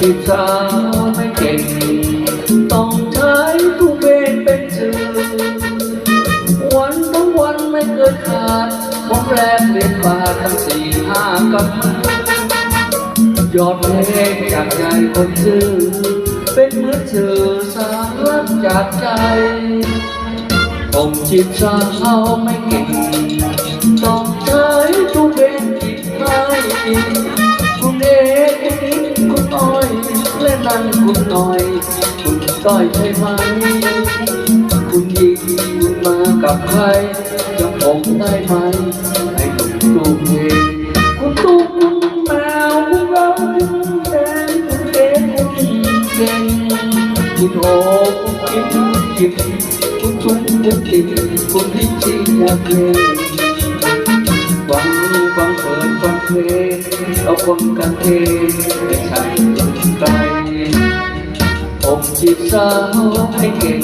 จีบสาวไม่เก่ง ต้องใช้ทุกเวรเป็นชื่อ วันทั้งวันไม่เคยขาดผมแรกเรียนบาทตั้งสี่ห้ากับยอดเพลงจากใจคนชื่อ เป็นเหมือนชื่อสารักจากใจผมจีบสาวไม่ันคุณหน่อย คุณต้อยใช่ไหม คุณยิงคุณมากับใครจำผมได้ไหมให้คุณตู้เพลงคุณตู้คุณแมวคุณเราคุณแดงคุณเก๋คุณเก่งคุณโอคุณกินคุณกินคุณตุ้งคุณติดคุณพิชิตอยากเพลงฟังฟังเปิดฟังเพลง เอาคนกันเองไม่ใช่ใครผมจีบสาวให้เก่ง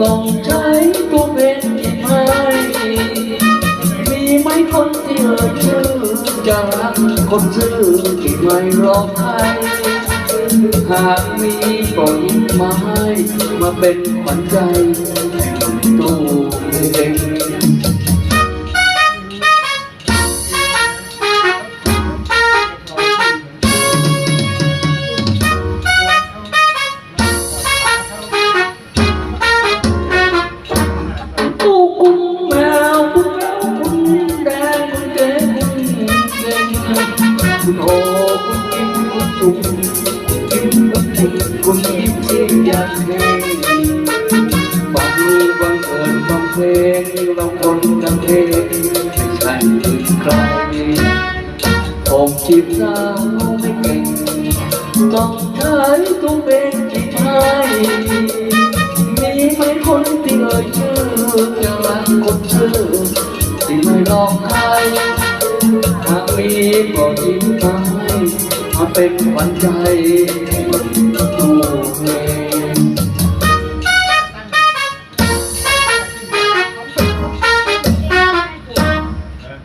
ต้องใช้ตัวเป็นจีบให้มีไหมคนที่เอ่ยชื่อจะรักคนซื่อที่ไม่รอใครหากมีโปรดยิ้มมาให้มาเป็นขวัญใจให้คนตู้ คุณโอคุณกินคุณจุ่มกินคุณจุ่มคุณกินที่ยากเพลงฟังฟังเกินฟังเพลงเราคนกันเองไม่ใช่อื่ใครผมจีบสาวไม่เก่งต้องใช้ตัวเป็นจีบให้มีไหมคนที่เอ่ย กมีก็ยิ้มมาให้มาเป็นวันใจให้